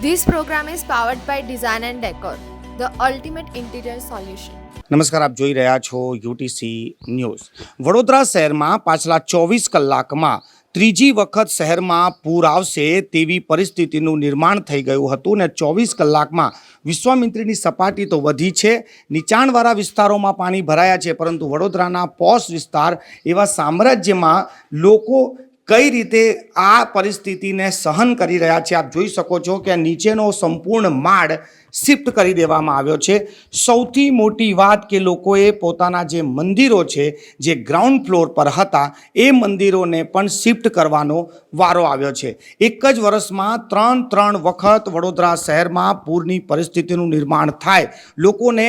This program is powered by Design and Decor, the ultimate interior solution. નમસ્કાર આપ જોઈ રહ્યા છો યુટીસી ન્યૂઝ વડોદરા શહેરમાં પાછલા ચોવીસ કલાકમાં ત્રીજી વખત શહેરમાં પૂર આવશે તેવી પરિસ્થિતિનું નિર્માણ થઈ ગયું હતું ને ચોવીસ કલાકમાં વિશ્વામિત્રીની સપાટી તો વધી છે નીચાણવાળા વિસ્તારોમાં પાણી ભરાયા છે પરંતુ વડોદરાના પોશ વિસ્તાર એવા સામ્રાજ્યમાં લોકો કઈ રીતે આ પરિસ્થિતિને સહન કરી રહ્યા છે? આપ જોઈ શકો છો કે નીચેનો સંપૂર્ણ માળ શિફ્ટ કરી દેવામાં આવ્યો છે. સૌથી મોટી વાત કે લોકોએ પોતાના જે મંદિરો છે, જે ગ્રાઉન્ડ ફ્લોર પર હતા, એ મંદિરોને પણ શિફ્ટ કરવાનો વારો આવ્યો છે. એક જ વર્ષમાં ત્રણ ત્રણ વખત વડોદરા શહેરમાં પૂરની પરિસ્થિતિનું નિર્માણ થાય. લોકોને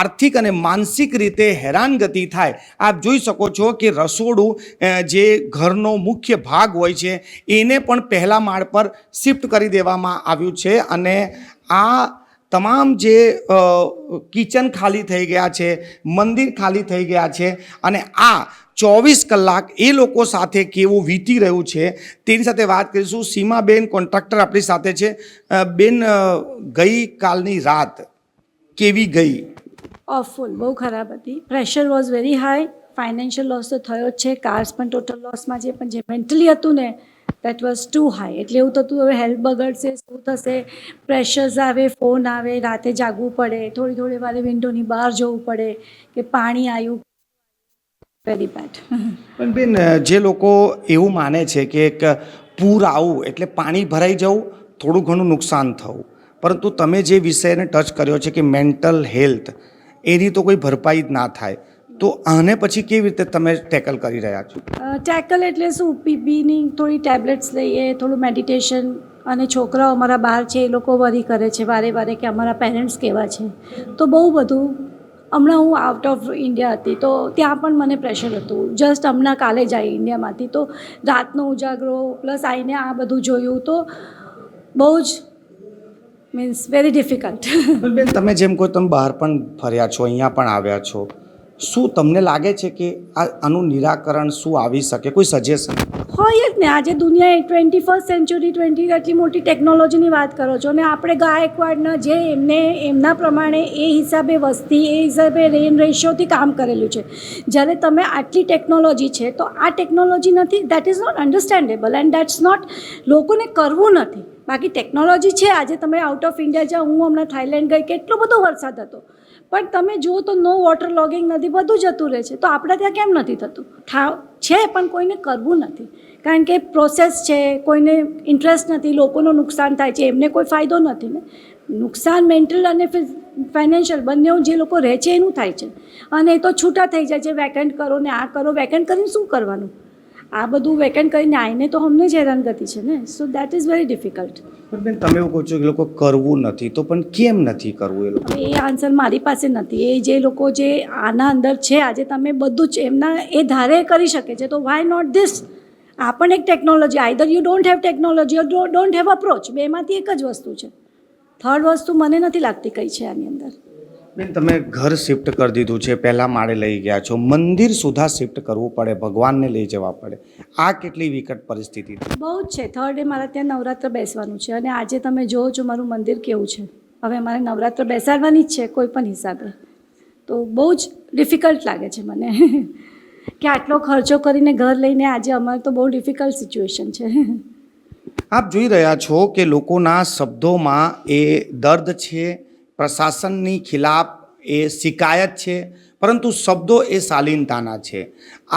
આર્થિક અને માનસિક રીતે હેરાનગતિ થાય. આપ જોઈ શકો છો કે રસોડું જે ઘરનો મુખ્ય ભાગ હોય છે, એને પણ પહેલા માળ પર શિફ્ટ કરી દેવામાં આવ્યું છે અને આ તમામ જે કિચન ખાલી થઈ ગયા છે, મંદિર ખાલી થઈ ગયા છે અને આ ચોવીસ કલાક એ લોકો સાથે કેવું વીતી રહ્યું છે તેની સાથે વાત કરીશું. સીમાબેન કોન્ટ્રાક્ટર આપણી સાથે છે. બેન ગઈ કાલની રાત કેવી ગઈ? ઓફુલ બહુ ખરાબ હતી. Pressure was very high financial loss તો થયો જ છે. કાર્સ પણ ટોટલ લોસમાં જે પણ જે મેન્ટલી હતું ને દેટ વોઝ ટુ હાઈ એટલે એવું થતું, હવે હેલ્થ બગડશે, શું થશે? પ્રેશર્સ આવે ફોન આવે, રાતે જાગવું પડે, થોડી થોડી વારે વિન્ડોની બહાર જવું પડે, કે પાણી આવ્યું. વેરી બેડ પણ બેન, જે લોકો એવું માને છે કે એક પૂર આવું, એટલે પાણી ભરાઈ જવું, થોડું ઘણું નુકસાન થવું. પરંતુ તમે જે વિષયને ટચ કર્યો છે કે મેન્ટલ હેલ્થ એની તો કોઈ ભરપાઈ જ ના થાય. તો આને પછી કેવી રીતે તમે ટેકલ કરી રહ્યા છો? ટેકલ એટલે શું? પીબીની થોડી ટેબ્લેટ્સ લઈએ થોડું મેડિટેશન અને છોકરાઓ અમારા બહાર છે એ લોકો વરી કરે છે વારે વારે કે અમારા પેરેન્ટ્સ કેવા છે. તો બહુ બધું હમણાં હું આઉટ ઓફ ઇન્ડિયા હતી તો ત્યાં પણ મને પ્રેશર હતું. જસ્ટ હમણાં કાલે જ આવી ઇન્ડિયામાંથી તો રાતનો ઉજાગરો પ્લસ આવીને આ બધું જોયું તો બહુ જ મીન્સ વેરી ડિફિકલ્ટ બેન તમે જેમ કહો તમે બહાર પણ ફર્યા છો અહીંયા પણ આવ્યા છો. શું તમને લાગે છે કે આ આનું નિરાકરણ શું આવી શકે? કોઈ સજેશન હોય જ ને આજે દુનિયા ટ્વેન્ટી ફર્સ્ટ સેન્ચુરી ટ્વેન્ટી આટલી મોટી ટેકનોલોજીની વાત કરો છો અને આપણે ગાયકવાડના જે એમને, એમના પ્રમાણે એ હિસાબે વસ્તી, એ હિસાબે રેન રેશિયોથી કામ કરેલું છે. જ્યારે તમે આટલી ટેકનોલોજી છે, તો આ ટેકનોલોજી નથી that is not understandable and that's not લોકોને કરવું નથી. બાકી ટેકનોલોજી છે, આજે તમે આઉટ ઓફ ઇન્ડિયા જાઓ હું હમણાં થાઇલેન્ડ ગઈ, કેટલો બધો વરસાદ હતો. પણ તમે જુઓ તો નો વોટર લોગિંગ નથી, બધું જતું રહે છે. તો આપણે ત્યાં કેમ નથી થતું? ઠાવ, છે, પણ કોઈને કરવું નથી. કારણ કે પ્રોસેસ છે, કોઈને ઇન્ટરેસ્ટ નથી, લોકોનું નુકસાન થાય છે, એમને કોઈ ફાયદો નથી ને. નુકસાન મેન્ટલ અને ફાઇનાન્શિયલ બંને જે લોકો રહે છે એનું થાય છે. અને એ તો છૂટા થઈ જાય છે વેકેન્ટ કરો ને આ કરો વેકેન્ટ કરીને શું કરવાનું? આ બધું વેકેન્ટ કરીને આવીને તો અમને જ હેરાનગતિ છે ને? So that is very difficult પણ બેન તમે એવું કહો છો કે લોકો કરવું નથી તો પણ કેમ નથી કરવું એ લોકો? એ આન્સર મારી પાસે નથી. એ જે લોકો જે આના અંદર છે આજે તમે બધું જ એમના એ ધારે કરી શકે છે તો વાય નોટ ધીસ આ પણ એક technology either you don't have technology don't have approach બેમાંથી એક જ વસ્તુ છે. થર્ડ વસ્તુ મને નથી લાગતી કઈ છે આની અંદર. બેન તમે ઘર શિફ્ટ કરી દીધું છે પહેલા માળે લઈ ગયા છો. મંદિર સુધા શિફ્ટ કરવું પડે ભગવાનને લઈ જવા પડે. આ કેટલી વિકટ પરિસ્થિતિ બહુ જ છે. થર્ડ ડે મારા ત્યાં નવરાત્ર બેસવાનું છે અને આજે તમે જોવો છો મારું મંદિર કેવું છે. હવે મારે નવરાત્ર બેસાડવાની જ છે કોઈ પણ હિસાબે. તો બહુ જ ડિફિકલ્ટ લાગે છે મને. કે આટલો ખર્ચો કરીને ઘર લઈને આજે અમારે તો બહુ ડિફિકલ્ટ સિચ્યુએશન છે. આપ જોઈ રહ્યા છો કે લોકોના શબ્દોમાં એ દર્દ છે પ્રશાસનની ખિલાફ એ શિકાયત છે, પરંતુ શબ્દો એ શાલીનતાના છે.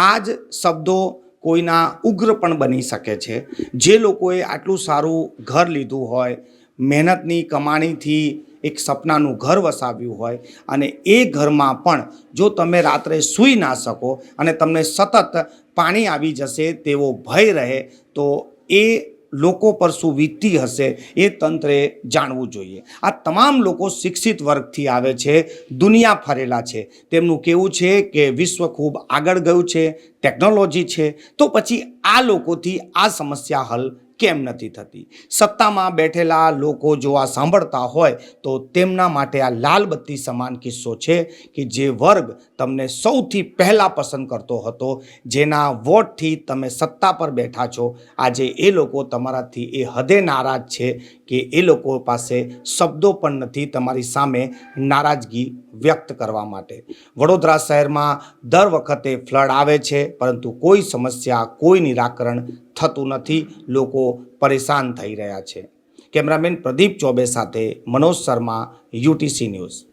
આ જ શબ્દો કોઈના ઉગ્ર પણ બની શકે છે. જે લોકોએ આટલું સારું ઘર લીધું હોય, મહેનતની કમાણીથી એક સપનાનું ઘર વસાવ્યું હોય, અને એ ઘરમાં પણ જો તમે રાત્રે સૂઈ ના શકો અને તમને સતત પાણી આવી જશે તેવો ભય રહે, તો એ લોકો પર શું વીતતી હશે એ તંત્રે જાણવું જોઈએ. આ તમામ લોકો શિક્ષિત વર્ગથી આવે છે, દુનિયા ફરેલા છે. તેમનું કેવું છે કે વિશ્વ ખૂબ આગળ ગયું છે, ટેકનોલોજી છે. તો પછી આ લોકોથી આ સમસ્યા હલ કેમ નથી થતી? સત્તામાં બેઠેલા લોકો જો આ સાંભળતા હોય, તો તેમના માટે આ લાલ બત્તી સમાન કિસ્સો છે કે જે વર્ગ તમને સૌથી પહેલાં પસંદ કરતો હતો, જેના વોટથી તમે સત્તા પર બેઠા છો. આજે એ લોકો તમારાથી એ હદે નારાજ છે કે એ લોકો પાસે શબ્દો પણ નથી તમારી સામે નારાજગી વ્યક્ત કરવા માટે. વડોદરા શહેરમાં દર વખતે ફ્લડ આવે છે, પરંતુ કોઈ સમસ્યા, કોઈ નિરાકરણ થતું નથી, લોકો પરેશાન થઈ રહ્યા છે. કેમેરામેન પ્રદીપ ચોબે સાથે મનોજ શર્મા, યુટીસી ન્યૂઝ.